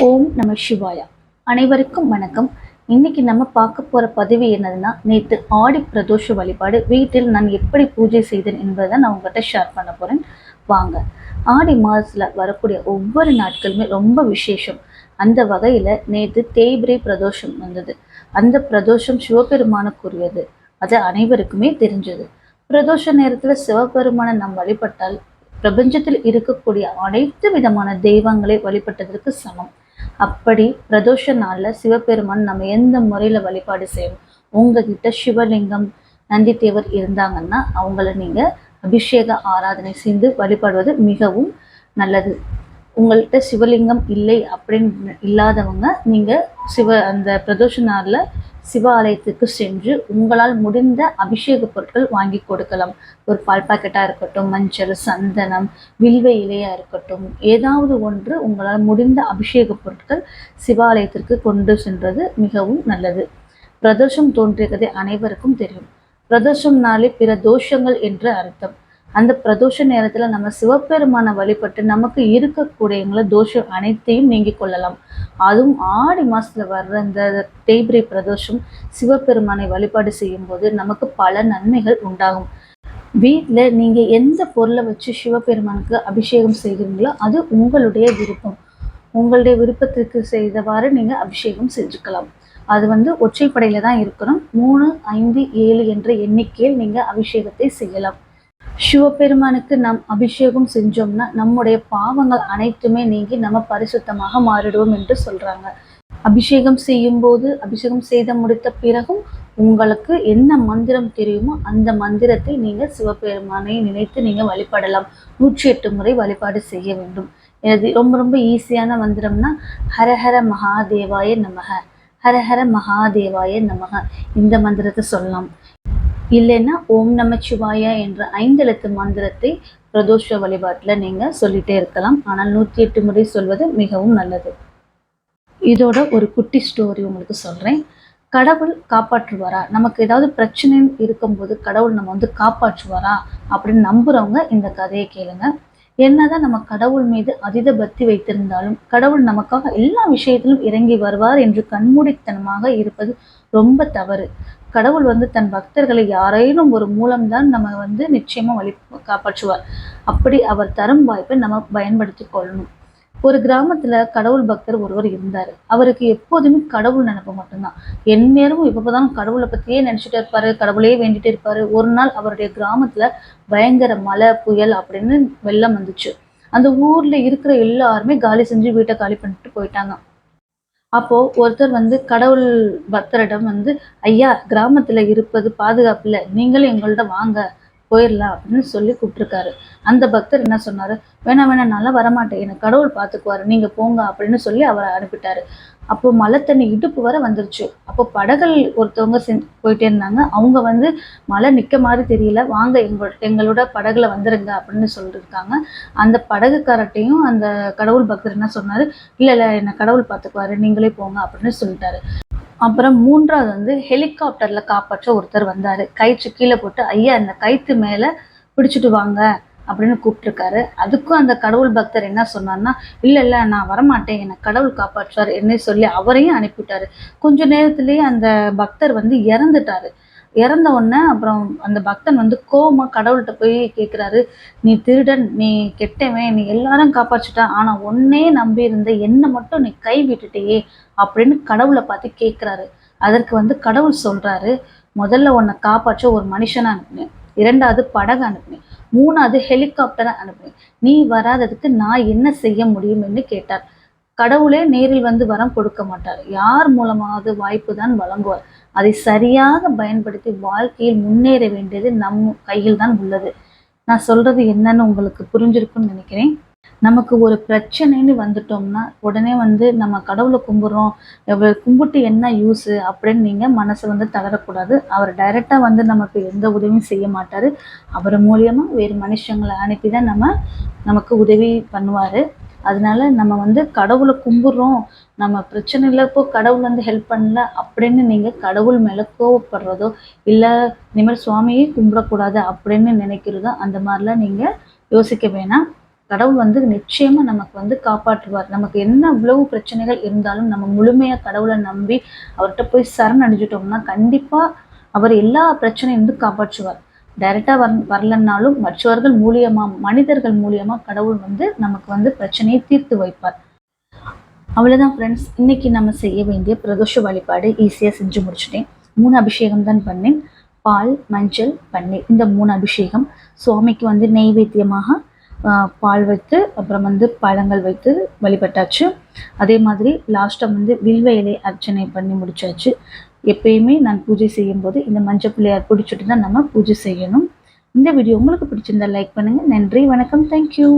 ஓம் நம சிவாயா. அனைவருக்கும் வணக்கம். இன்னைக்கு நம்ம பார்க்க போகிற பதிவு என்னதுன்னா நேற்று ஆடி பிரதோஷ வழிபாடு வீட்டில் நான் எப்படி பூஜை செய்தேன் என்பதை நான் உங்கள்கிட்ட ஷேர் பண்ண போறேன். வாங்க. ஆடி மாதத்தில் வரக்கூடிய ஒவ்வொரு நாட்களுமே ரொம்ப விசேஷம். அந்த வகையில் நேற்று தேய்பிரை பிரதோஷம் வந்தது. அந்த பிரதோஷம் சிவபெருமானுக்குரியது. அது அனைவருக்குமே தெரிஞ்சது. பிரதோஷ நேரத்தில் சிவபெருமானை நாம் வழிபட்டால் பிரபஞ்சத்தில் இருக்கக்கூடிய அனைத்து விதமான தெய்வங்களை வழிபட்டதற்கு சமம். அப்படி பிரதோஷ நாள்ல சிவபெருமான் நம்ம எந்த முறையில வழிபாடு செய்யணும்? உங்ககிட்ட சிவலிங்கம் நந்தித்தேவர் இருந்தாங்கன்னா அவங்கள நீங்க அபிஷேக ஆராதனை செய்து வழிபடுவது மிகவும் நல்லது. உங்கள்கிட்ட சிவலிங்கம் இல்லை அப்படின்னு இல்லாதவங்க நீங்கள் சிவ அந்த பிரதோஷ நாளில் சிவாலயத்துக்கு சென்று உங்களால் முடிந்த அபிஷேக பொருட்கள் வாங்கி கொடுக்கலாம். ஒரு பால் பாக்கெட்டாக இருக்கட்டும் மஞ்சள் சந்தனம் வில்வ இலையாக இருக்கட்டும் ஏதாவது ஒன்று உங்களால் முடிந்த அபிஷேக பொருட்கள் சிவாலயத்திற்கு கொண்டு சென்றது மிகவும் நல்லது. பிரதோஷம் தோன்றியதை அனைவருக்கும் தெரியும். பிரதோஷம்னாலே பிற தோஷங்கள் என்று அர்த்தம். அந்த பிரதோஷ நேரத்துல நம்ம சிவபெருமானை வழிபட்டு நமக்கு இருக்கக்கூடியவங்கள தோஷம் அனைத்தையும் நீங்கிக் கொள்ளலாம். அதுவும் ஆடி மாசத்துல வர்ற இந்த தேய்பிரை பிரதோஷம் சிவபெருமானை வழிபாடு செய்யும் போது நமக்கு பல நன்மைகள் உண்டாகும். வீட்டில் நீங்க எந்த பொருளை வச்சு சிவபெருமானுக்கு அபிஷேகம் செய்கிறீங்களோ அது உங்களுடைய விருப்பம். உங்களுடைய விருப்பத்திற்கு செய்தவாறு நீங்க அபிஷேகம் செஞ்சுக்கலாம். அது வந்து ஒற்றைப்படையில தான் இருக்கணும். மூணு ஐந்து ஏழு என்ற எண்ணிக்கையில் நீங்க அபிஷேகத்தை செய்யலாம். சிவபெருமானுக்கு நாம் அபிஷேகம் செஞ்சோம்னா நம்முடைய பாவங்கள் அனைத்துமே நீங்கி நம்ம பரிசுத்தமாக மாறிடுவோம் என்று சொல்றாங்க. அபிஷேகம் செய்யும் போது அபிஷேகம் செய்த முடித்த பிறகும் உங்களுக்கு என்ன மந்திரம் தெரியுமோ அந்த மந்திரத்தை நீங்க சிவபெருமானை நினைத்து நீங்க வழிபடலாம். நூற்றி எட்டு முறை வழிபாடு செய்ய வேண்டும். எனது ரொம்ப ரொம்ப ஈஸியான மந்திரம்னா ஹரஹர மகாதேவாய நமக ஹரஹர மகாதேவாய நமக இந்த மந்திரத்தை சொல்லலாம். இல்லைன்னா ஓம் நமச்சிவாய என்ற ஐந்தெழுத்து மந்திரத்தை பிரதோஷ வழிபாட்டில் நீங்கள் சொல்லிட்டே இருக்கலாம். ஆனால் நூற்றி எட்டு முறை சொல்வது மிகவும் நல்லது. இதோட ஒரு குட்டி ஸ்டோரி உங்களுக்கு சொல்கிறேன் கடவுள் காப்பாற்றுவாரா? நமக்கு ஏதாவது பிரச்சனை இருக்கும்போது கடவுள் நம்ம வந்து காப்பாற்றுவாரா? அப்படின்னு நம்புறவங்க இந்த கதையை கேளுங்க. என்னதான் நம்ம கடவுள் மீது அதீத பக்தி வைத்திருந்தாலும் கடவுள் நமக்காக எல்லா விஷயத்திலும் இறங்கி வருவார் என்று கண்மூடித்தனமாக இருப்பது ரொம்ப தவறு. கடவுள் வந்து தன் பக்தர்களை யாரேனும் ஒரு மூலம்தான் நம்ம வந்து நிச்சயமாக வழி காப்பாற்றுவார். அப்படி அவர் தரும் வாய்ப்பை நம்ம பயன்படுத்தி கொள்ளணும். ஒரு கிராமத்தில் கடவுள் பக்தர் ஒருவர் இருந்தார். அவருக்கு எப்போதுமே கடவுள் நினைப்பு மட்டும்தான். என் மேலும் இப்போ தான் கடவுளை பற்றியே நினச்சிட்டு இருப்பார் கடவுளே வேண்டிட்டு இருப்பார். ஒரு நாள் அவருடைய கிராமத்தில் பயங்கர மழை புயல் அப்படின்னு வெள்ளம் வந்துச்சு. அந்த ஊரில் இருக்கிற எல்லாருமே காலி செஞ்சு வீட்டை காலி பண்ணிட்டு போயிட்டாங்க. அப்போது ஒருத்தர் வந்து கடவுள் பக்தரிடம் வந்து ஐயா கிராமத்தில் இருப்பது பாதுகாப்பு இல்லை. நீங்களும் எங்கள்கிட்ட வாங்க. போயிடலாம் அப்படின்னு சொல்லி கூப்பிட்டுருக்காரு. அந்த பக்தர் என்ன சொன்னாரு? வேணாம் வேணாம் நல்லா வரமாட்டேன். எனக்கு கடவுள் பார்த்துக்குவாரு. நீங்க போங்க அப்படின்னு சொல்லி அவரை அனுப்பிட்டாரு. அப்போ மழை தண்ணி இடுப்பு வர வந்துருச்சு. அப்போ படகள் ஒருத்தவங்க செ போயிட்டே இருந்தாங்க. அவங்க வந்து மழை நிற்க மாதிரி தெரியல. வாங்க எங்களோட எங்களோட படகுல வந்துருங்க அப்படின்னு சொல்லியிருக்காங்க அந்த படகுக்காரட்டையும் அந்த கடவுள் பக்தர் என்ன சொன்னாரு? இல்லை இல்லை என்னை கடவுள் பார்த்துக்குவாரு. நீங்களே போங்க அப்படின்னு சொல்லிட்டாரு. அப்புறம் மூன்றாவது வந்து ஹெலிகாப்டர்ல காப்பாற்ற ஒருத்தர் வந்தார். கயிற்று கீழே போட்டு ஐயா இந்த கயிற்று மேலே பிடிச்சிட்டு வாங்க அப்படின்னு கூப்பிட்டுருக்காரு. அதுக்கும் அந்த கடவுள் பக்தர் என்ன சொன்னார்னா இல்லை இல்லை நான் வரமாட்டேன். என்னை கடவுள் காப்பாற்றுவார் என்ன சொல்லி அவரையும் அனுப்பிவிட்டாரு கொஞ்ச நேரத்துலேயே அந்த பக்தர் வந்து இறந்துட்டாரு. இறந்த உடனே அப்புறம் அந்த பக்தன் வந்து கோவமா கடவுள்கிட்ட போய் கேட்குறாரு நீ திருடன் நீ கெட்டவன் நீ எல்லாரும் காப்பாற்றிட்ட. ஆனால் ஒன்னே நம்பி இருந்த என்னை மட்டும் நீ கை விட்டுட்டியே அப்படின்னு கடவுளை பார்த்து கேட்குறாரு அதற்கு வந்து கடவுள் சொல்றாரு முதல்ல உன்னை காப்பாற்ற ஒரு மனுஷனை அனுப்புனேன். இரண்டாவது படகு அனுப்புனேன். மூணாவது ஹெலிகாப்டரை அனுப்புனேன். நீ வராததுக்கு நான் என்ன செய்ய முடியும்னு கேட்டார். கடவுளே நேரில் வந்து வரம் கொடுக்க மாட்டார். யார் மூலமாவது வாய்ப்பு தான் வழங்குவார். அதை சரியாக பயன்படுத்தி வாழ்க்கையில் முன்னேற வேண்டியது நம் கையில் தான் உள்ளது. நான் சொல்றது என்னன்னு உங்களுக்கு புரிஞ்சிருக்குன்னு நினைக்கிறேன். நமக்கு ஒரு பிரச்சனைன்னு வந்துட்டோம்னா உடனே வந்து நம்ம கடவுளை கும்பிட்றோம் கும்பிட்டு என்ன யூஸு அப்படின்னு நீங்கள் மனசை வந்து தளரக்கூடாது. அவர் டைரெக்டாக வந்து நமக்கு எந்த உதவியும் செய்ய மாட்டார். அவர் மூலியமாக வேறு மனுஷங்களை அனுப்பி தான் நம்ம நமக்கு உதவி பண்ணுவார். அதனால நம்ம வந்து கடவுளை கும்பிட்றோம். நம்ம பிரச்சனை இல்லப்போ கடவுள் வந்து ஹெல்ப் பண்ணல அப்படின்னு நீங்கள் கடவுள் மேலே கோவப்படுறதோ இல்லை இனிமேல் சுவாமியே கும்பிடக்கூடாது அப்படின்னு நினைக்கிறதோ அந்த மாதிரிலாம் நீங்கள் யோசிக்க வேணாம். கடவுள் வந்து நிச்சயமாக நமக்கு வந்து காப்பாற்றுவார். நமக்கு என்ன இவ்வளவு பிரச்சனைகள் இருந்தாலும் நம்ம முழுமையாக கடவுளை நம்பி அவர்கிட்ட போய் சரண் அடைஞ்சிட்டோம்னா கண்டிப்பாக அவர் எல்லா பிரச்சனையும் வந்து காப்பாற்றுவார். டைரக்டா வர் வரலன்னாலும் மற்றவர்கள் மூலியமா மனிதர்கள் மூலியமா கடவுள் வந்து நமக்கு வந்து பிரச்சனையை தீர்த்து வைப்பார். அவ்வளோதான் ஃப்ரெண்ட்ஸ் இன்னைக்கு நம்ம செய்ய வேண்டிய பிரதோஷ வழிபாடு ஈஸியாக செஞ்சு முடிச்சிட்டேன். மூணு அபிஷேகம் தான் பண்ணேன். பால் மஞ்சள் பன்னீர். இந்த மூணு அபிஷேகம் சுவாமிக்கு வந்து நெய்வேத்தியமாக ஆஹ், பால் வைத்து அப்புறம் வந்து பழங்கள் வைத்து வழிபட்டாச்சு. அதே மாதிரி லாஸ்ட்டாக வந்து வில்வ இலை அர்ச்சனை பண்ணி முடிச்சாச்சு. எப்பயுமே நான் பூஜை செய்யும்போது இந்த மஞ்சள் பிள்ளையார் பிடிச்சிட்டு தான் நம்ம பூஜை செய்யணும். இந்த வீடியோ உங்களுக்கு பிடிச்சிருந்தா லைக் பண்ணுங்கள் நன்றி வணக்கம். தேங்க்யூ